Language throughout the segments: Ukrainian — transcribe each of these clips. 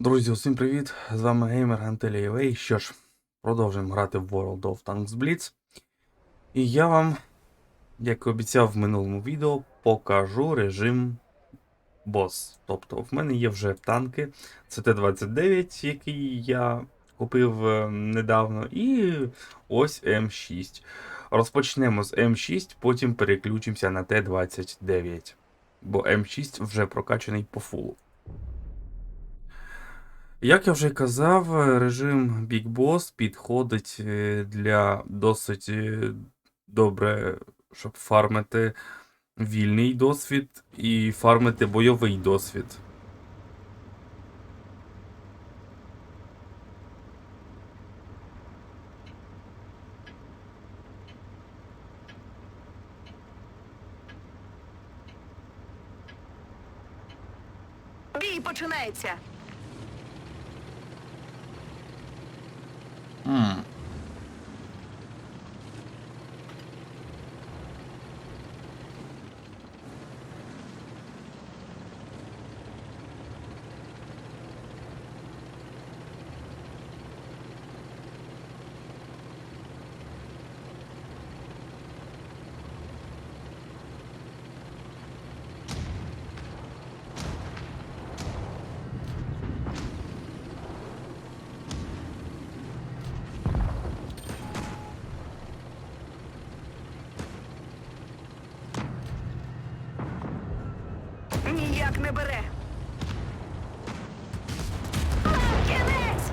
Друзі, усім привіт! З вами геймер Гантелі Що ж, продовжуємо грати в World of Tanks Blitz. І я вам, як і обіцяв в минулому відео, покажу режим бос. Тобто, в мене є вже танки CT-29, який я купив е, недавно, і ось М6. Розпочнемо з М6, потім переключимося на Т-29. Бо М6 вже прокачаний по фулу. Як я вже казав, е, режим Big Boss підходить е, для досить е, добре, щоб фармити вільний досвід і фармити бойовий досвід. Бій починається. Hmm. Не бере. Кінець!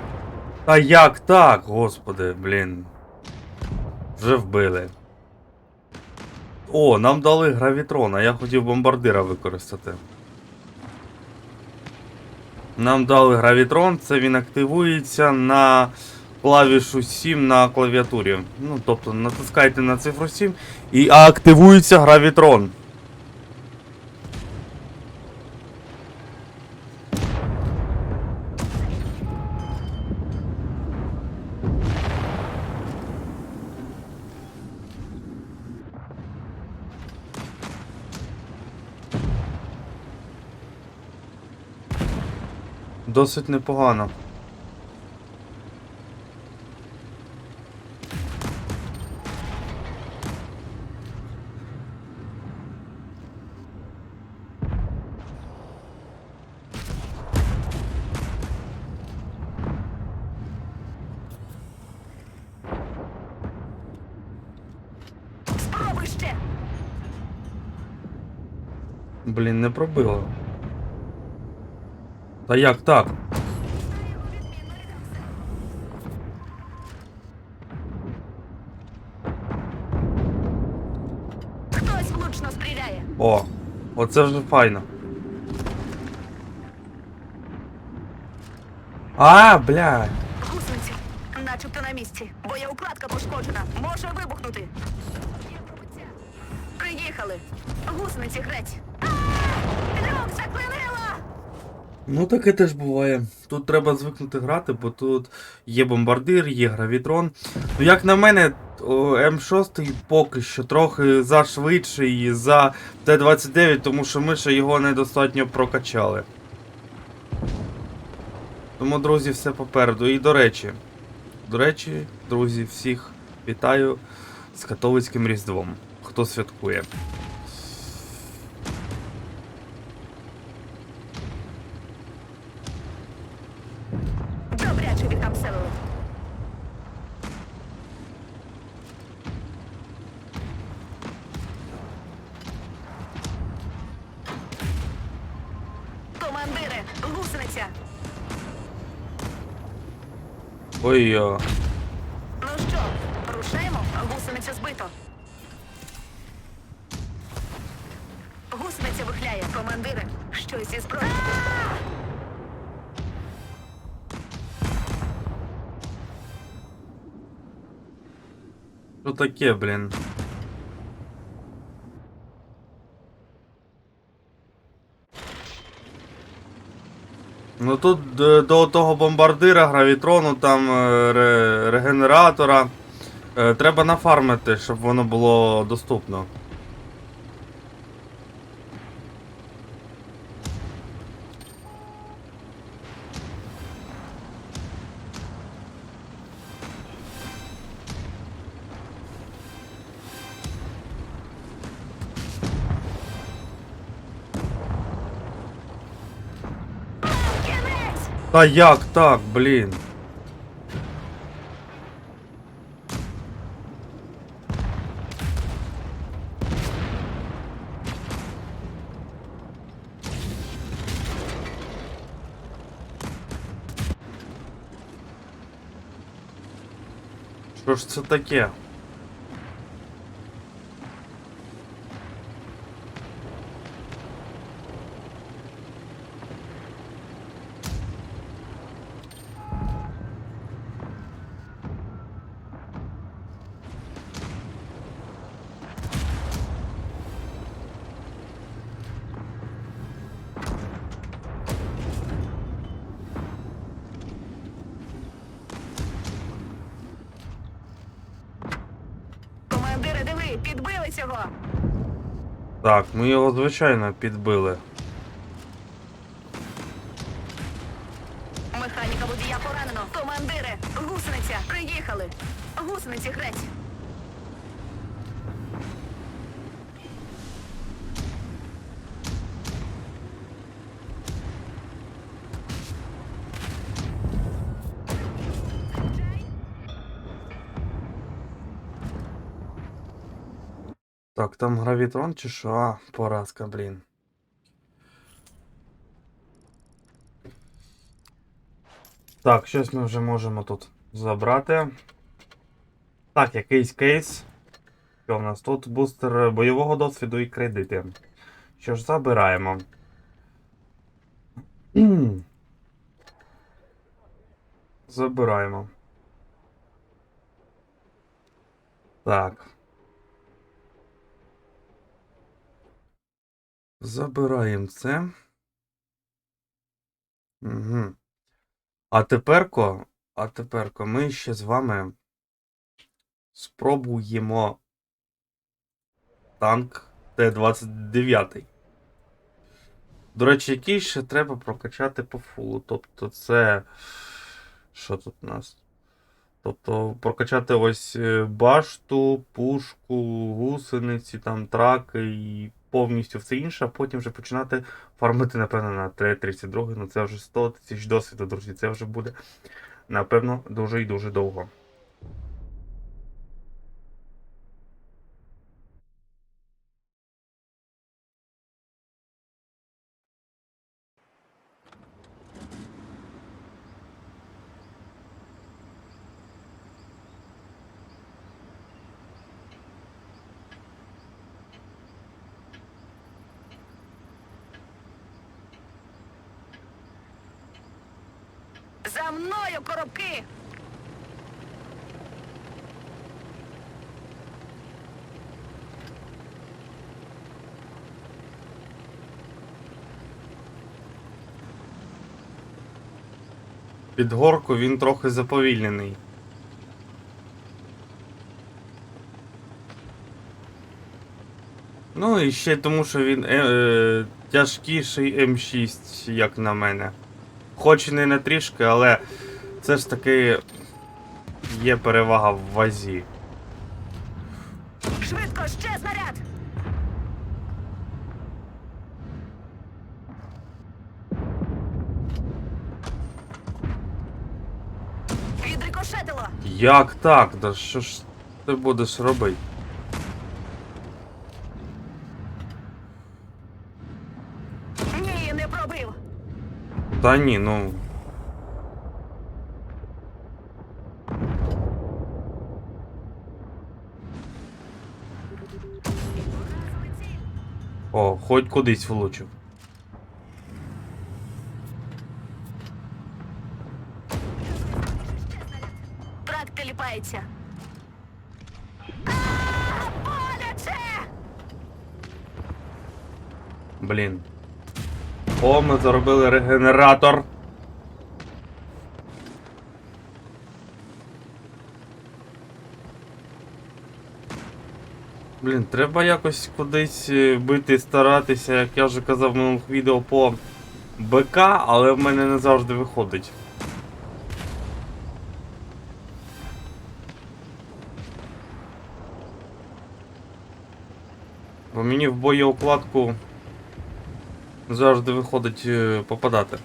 Та як так, господи, блін. Вже вбили. О, нам дали гравітрон, а я хотів бомбардира використати. Нам дали гравітрон, це він активується на клавішу 7 на клавіатурі. Ну, тобто натискайте на цифру 7 і активується гравітрон. Досить непогано. Блін, не пробило. Та як так? Хтось влучно стріляє. О, оце вже файно. А, блядь. Гусениці, начебто на місці. Боєукладка пошкоджена. Може вибухнути. Приїхали. Гусениці греть. Ну таке теж буває. Тут треба звикнути грати, бо тут є бомбардир, є гравітрон. Ну, як на мене, М6 поки що трохи зашвидший за Т-29, тому що ми ще його недостатньо прокачали. Тому, друзі, все попереду. І до речі, до речі, друзі, всіх вітаю з католицьким Різдвом. Хто святкує. Ой, о. Ну що, рушаємо? Гусениця збито. Гусениця вихляє, командири. Щось зі зброї. Що таке, блін? Ну тут до, до того бомбардира, гравітрону, там е, ре, регенератора. е, Треба нафармити, щоб воно було доступно. Та як так, блін? Що ж це таке? Так, ми його звичайно підбили. Механіка водія поранено. Командири, гусениця, приїхали. Гусениці греть. Так, там гравітрон чи що? А, поразка, блін. Так, щось ми вже можемо тут забрати. Так, якийсь кейс. Що в нас тут? Бустер бойового досвіду і кредити. Що ж, забираємо. Забираємо. Так. Забираємо це. Угу. А теперко, а теперко ми ще з вами спробуємо танк Т-29. До речі, який ще треба прокачати по фулу. Тобто це. Що тут у нас? Тобто прокачати ось е, башту, пушку, гусениці, там траки і повністю все інше, а потім вже починати фармити, напевно, на Т-32, ну це вже 100 тисяч досвіду, друзі. Це вже буде, напевно, дуже і дуже довго. За мною коробки. Під горку він трохи заповільнений. Ну і ще тому, що він е, е, тяжкіший М6, як на мене. Хоч не на трішки, але це ж таки є перевага в вазі. Швидко, ще снаряд. Відрикошетило. Як так? Да що ж ти будеш робити? Та ні, ну. О, хоч кудись влучив. Трак теліпається. А, Боляче! Блін. О, ми заробили регенератор. Блін, треба якось кудись е, бити, старатися, як я вже казав в минулих відео по БК, але в мене не завжди виходить. Бо мені в боєукладку завжди виходить е, попадати.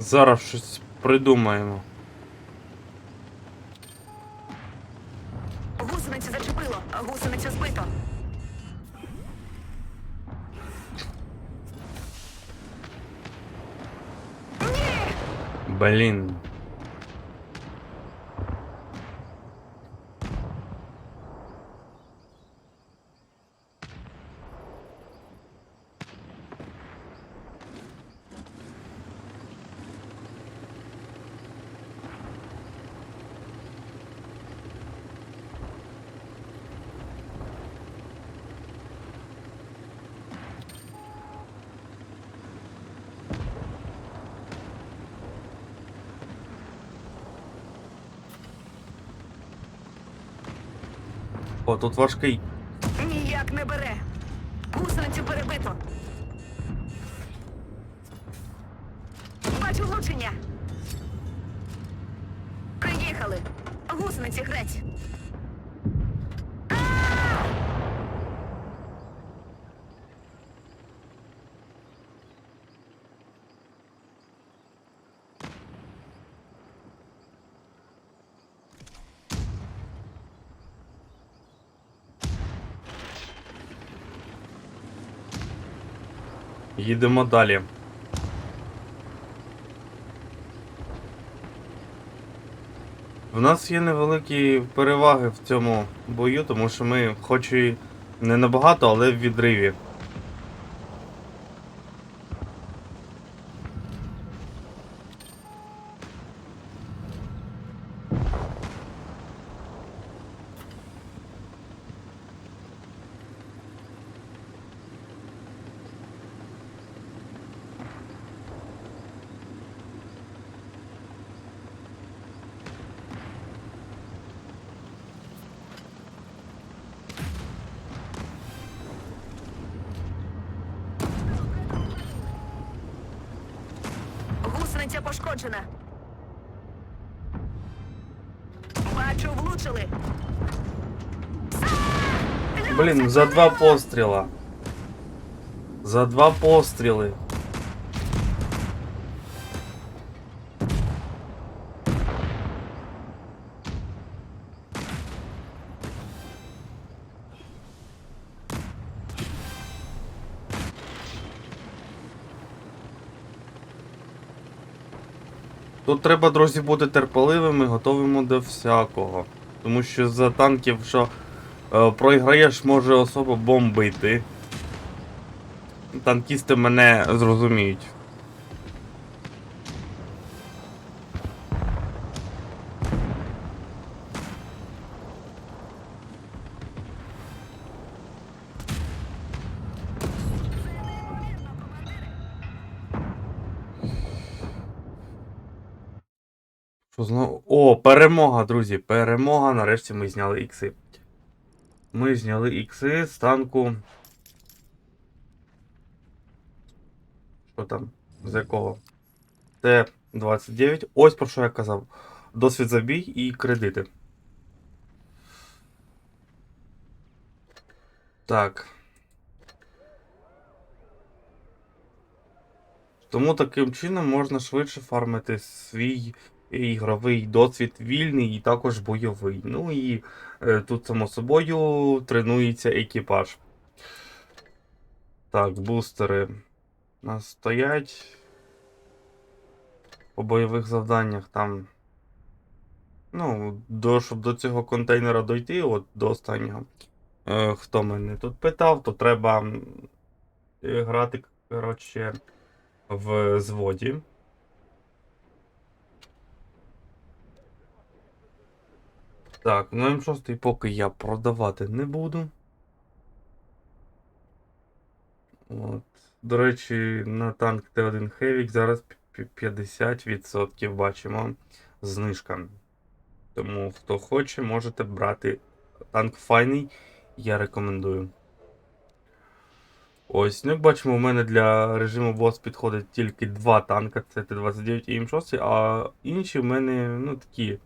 Зараз щось придумаємо. Гусеницю зачепило. а Гусеницю збито. Блін. О, тут важкий. Ніяк не бере. Гусеницю перебито. Бачу влучення. Приїхали. Гусениці греть. Їдемо далі. В нас є невеликі переваги в цьому бою, тому що ми, хоч і не набагато, але в відриві. Гусениця пошкоджена. Бачу, влучили. Блін, за два постріла. За два постріли. Тут треба, друзі, бути терпеливими, готовими до всякого. Тому що за танків, що е, проіграєш, може особо бомбити. Танкісти мене зрозуміють. Перемога, друзі! Перемога! Нарешті ми зняли ікси. Ми зняли ікси з танку. Що там? З якого? Т-29. Ось про що я казав. Досвід забій і кредити. Так. Тому таким чином можна швидше фармити свій ігровий досвід вільний і також бойовий. Ну і е, тут, само собою, тренується екіпаж. Так, бустери у нас стоять. По бойових завданнях там. Ну, до, щоб до цього контейнера дойти, от до останнього. Е, хто мене тут питав, то треба е, грати, коротше, в зводі. Так, ну М6 поки я продавати не буду. От. До речі, на танк Т1 Хевік зараз пі- пі- 50% бачимо знижка. Тому хто хоче, можете брати танк файний, я рекомендую. Ось, ну як бачимо, у мене для режиму бос підходить тільки два танка, це Т-29 і М6, а інші в мене, ну, такі.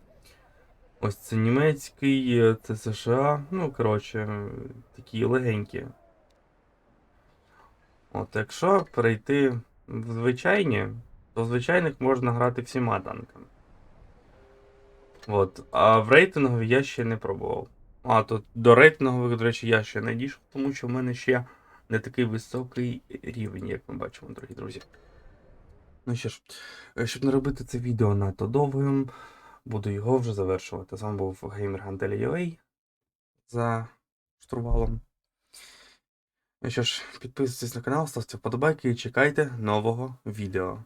Ось це німецький, е, це США. Ну, коротше, такі легенькі. От, якщо перейти в звичайні, то в звичайних можна грати всіма танками. От. А в рейтингові я ще не пробував. А, то до рейтингових, до речі, я ще не дійшов, тому що в мене ще не такий високий рівень, як ми бачимо, дорогі друзі. Ну що ж, е, щоб не робити це відео надто довгим, буду його вже завершувати. З вами був GamerHunter.ua за штурвалом. Ну що ж, підписуйтесь на канал, ставте вподобайки і чекайте нового відео.